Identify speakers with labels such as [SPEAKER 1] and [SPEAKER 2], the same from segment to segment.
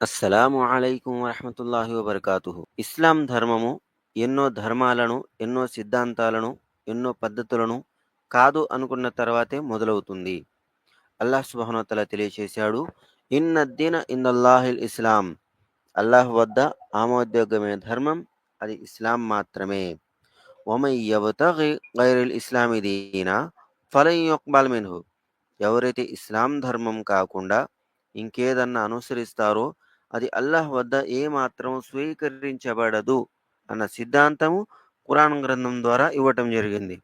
[SPEAKER 1] అస్సలాము అలైకుం వరహమతుల్లాహి వబర్కాతుహు. ఇస్లాం ధర్మము ఎన్నో ధర్మాలను ఎన్నో సిద్ధాంతాలను ఎన్నో పద్ధతులను కాదు అనుకున్న తర్వాతే మొదలవుతుంది. అల్లాహ్ సుబహనోతల తెలియచేశాడు ఇన్నద్దీన ఇందల్లాహిల్ ఇస్లాం. అల్లాహ్ వద్ద ఆమోద్యోగమైన ధర్మం అది ఇస్లాం మాత్రమే. ఒమయ్యవతగి ఇస్లామి దీనా ఫలన్ మిన్హు. ఎవరైతే ఇస్లాం ధర్మం కాకుండా ఇంకేదన్నా అనుసరిస్తారో అది అల్లాహ్ వద్ద ఏమాత్రం స్వీకరించబడదు అన్న సిద్ధాంతము కురాన్ గ్రంథం ద్వారా ఇవ్వటం జరిగింది.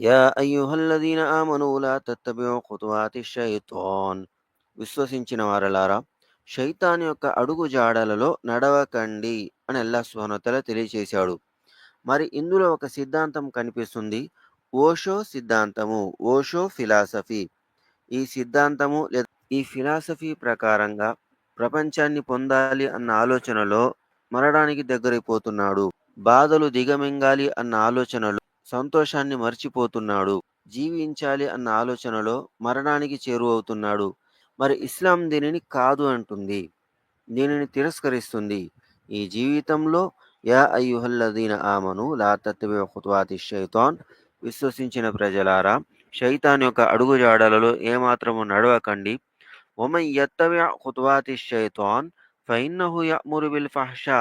[SPEAKER 1] యా అయ్యుహల్లదీన ఆమను లా తత్తబిఉ షైతోన్. విశ్వసించిన వారలారా శైతాన్ యొక్క అడుగు జాడలలో నడవకండి అని అల్లా సుబ్హానహు తెలియచేశాడు. మరి ఇందులో ఒక సిద్ధాంతం కనిపిస్తుంది. ఓషో సిద్ధాంతము ఓషో ఫిలాసఫీ. ఈ సిద్ధాంతము లేదా ఈ ఫిలాసఫీ ప్రకారంగా ప్రపంచాన్ని పొందాలి అన్న ఆలోచనలో మరణానికి దగ్గరైపోతున్నాడు. బాధలు దిగమింగాలి అన్న ఆలోచనలో సంతోషాన్ని మర్చిపోతున్నాడు. జీవించాలి అన్న ఆలోచనలో మరణానికి చేరువవుతున్నాడు. మరి ఇస్లాం దీనిని కాదు అంటుంది. దీనిని తిరస్కరిస్తుంది. ఈ జీవితంలో యా అయ్యుహల్లదీన ఆమను లా తత్వి ఖుత్వాతి షైతాన్ విశ్వసించిన ప్రజలారా శైతాన్ యొక్క అడుగుజాడలలో ఏమాత్రము నడవకండి. ఒమన్ యత్తవి ఖుత్వాతి షైతాన్ ఫైన్నహు యమురు బిల్ ఫహషా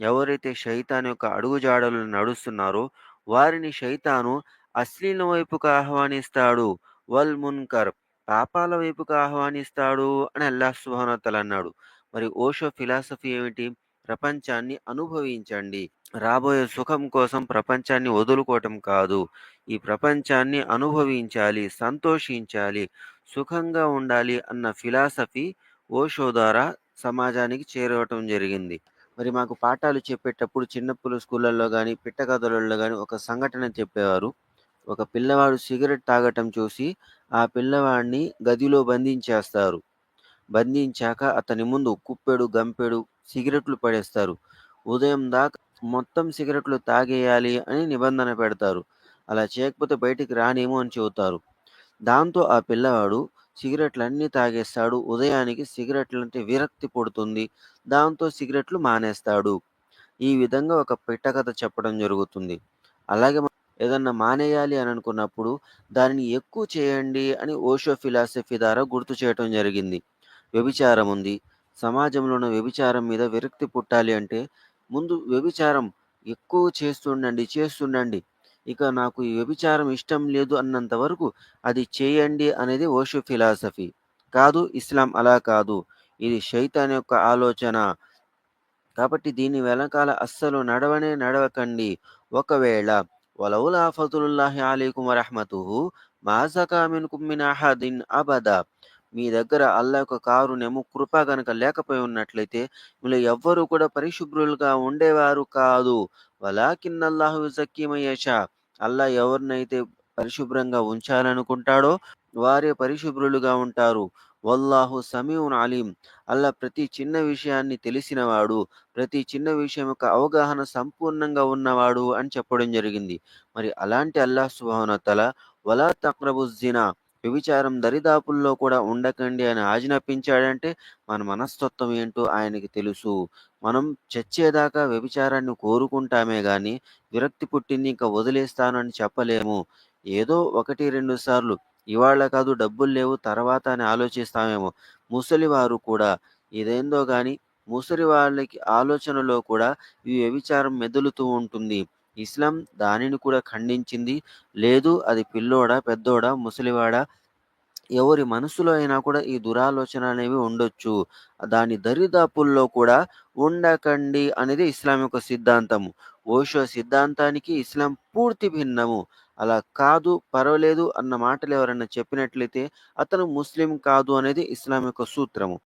[SPEAKER 1] ఎవరైతే శైతాన్ యొక్క అడుగుజాడలు నడుస్తున్నారో వారిని శైతాను అశ్లీల వైపుకు ఆహ్వానిస్తాడు. వల్ మున్కర్ పాపాల వైపుకు ఆహ్వానిస్తాడు అని అల్లాహ్ సుహానతల్ అన్నాడు. మరి ఓషో ఫిలాసఫీ ఏమిటి? ప్రపంచాన్ని అనుభవించండి. రాబోయే సుఖం కోసం ప్రపంచాన్ని వదులుకోవటం కాదు. ఈ ప్రపంచాన్ని అనుభవించాలి సంతోషించాలి. సుఖంగా ఉండాలి అన్న ఫిలాసఫీ ఓషో ద్వారా సమాజానికి చేరవటం జరిగింది. మరి మాకు పాఠాలు చెప్పేటప్పుడు చిన్నప్పుడు స్కూళ్ళల్లో కానీ పిట్టకథలలో కానీ ఒక సంఘటన చెప్పేవారు. ఒక పిల్లవాడు సిగరెట్ తాగటం చూసి ఆ పిల్లవాడిని గదిలో బంధించేస్తారు. బంధించాక అతని ముందు కుప్పెడు గంపెడు సిగరెట్లు పడేస్తారు. ఉదయం దాకా మొత్తం సిగరెట్లు తాగేయాలి అని నిబంధన పెడతారు. అలా చేయకపోతే బయటికి రానేమో అని చెబుతారు. దాంతో ఆ పిల్లవాడు సిగరెట్లు అన్నీ తాగేస్తాడు. ఉదయానికి సిగరెట్లు అంటే విరక్తి పుడుతుంది. దాంతో సిగరెట్లు మానేస్తాడు. ఈ విధంగా ఒక పిట్టకథ చెప్పడం జరుగుతుంది. అలాగే ఏదన్నా మానేయాలి అని అనుకున్నప్పుడు దానిని ఎక్కువ చేయండి అని ఓషో ఫిలాసఫీ ద్వారా గుర్తు చేయటం జరిగింది. వ్యభిచారం ఉంది. సమాజంలో ఉన్న వ్యభిచారం మీద విరక్తి పుట్టాలి అంటే ముందు వ్యభిచారం ఎక్కువ చేస్తుండండి చేస్తుండండి. ఇక నాకు ఈ వ్యభిచారం ఇష్టం లేదు అన్నంత వరకు అది చేయండి అనేది ఓషో ఫిలాసఫీ. కాదు ఇస్లాం అలా కాదు. ఇది శైతాన్ యొక్క ఆలోచన. కాబట్టి దీని వెనకాల అస్సలు నడవనే నడవకండి. ఒకవేళ వలౌలా ఫతులుల్లాహి అలైకుం వరహమతుహు మాజకా మిన్కుం మిన్ అహదిన్ అబదా. మీ దగ్గర అల్లా యొక్క కారుణ్యము కృప గనక లేకపోయి ఉన్నట్లయితే మీలో ఎవ్వరూ కూడా పరిశుభ్రులుగా ఉండేవారు కాదు. వలాకిన్నల్లాహు జక్కీమయ్యషా అల్లా ఎవరినైతే పరిశుభ్రంగా ఉంచాలనుకుంటాడో వారే పరిశుభ్రులుగా ఉంటారు. వల్లాహు సమీవున్ అలీం. అల్లా ప్రతి చిన్న విషయాన్ని తెలిసినవాడు ప్రతి చిన్న విషయం యొక్క అవగాహన సంపూర్ణంగా ఉన్నవాడు అని చెప్పడం జరిగింది. మరి అలాంటి అల్లాహ్ సుబానతల వలా తక్రబుజ్జినా వ్యభిచారం దరిదాపుల్లో కూడా ఉండకండి అని ఆజ్ఞాపించాడంటే మన మనస్తత్వం ఏంటో ఆయనకి తెలుసు. మనం చచ్చేదాకా వ్యభిచారాన్ని కోరుకుంటామే కానీ విరక్తి పుట్టింది ఇంకా వదిలేస్తానని చెప్పలేము. ఏదో ఒకటి రెండు సార్లు ఇవాళ కాదు డబ్బులు లేవు తర్వాత అని ఆలోచిస్తామేమో. ముసలి వారు కూడా ఇదేందో కానీ ముసలి వాళ్ళకి ఆలోచనలో కూడా ఈ వ్యభిచారం మెదులుతూ ఉంటుంది. ఇస్లాం దానిని కూడా ఖండించింది. లేదు అది పిల్లోడా పెద్దోడా ముసలివాడా? ఎవరి మనసులో అయినా కూడా ఈ దురాలోచన అనేవి ఉండొచ్చు. దాని దరిదాపుల్లో కూడా ఉండకండి అనేది ఇస్లాం యొక్క సిద్ధాంతము. ఓషో సిద్ధాంతానికి ఇస్లాం పూర్తి భిన్నము. అలా కాదు పర్వాలేదు అన్న మాటలు ఎవరైనా చెప్పినట్లయితే అతను ముస్లిం కాదు అనేది ఇస్లాం యొక్క సూత్రము.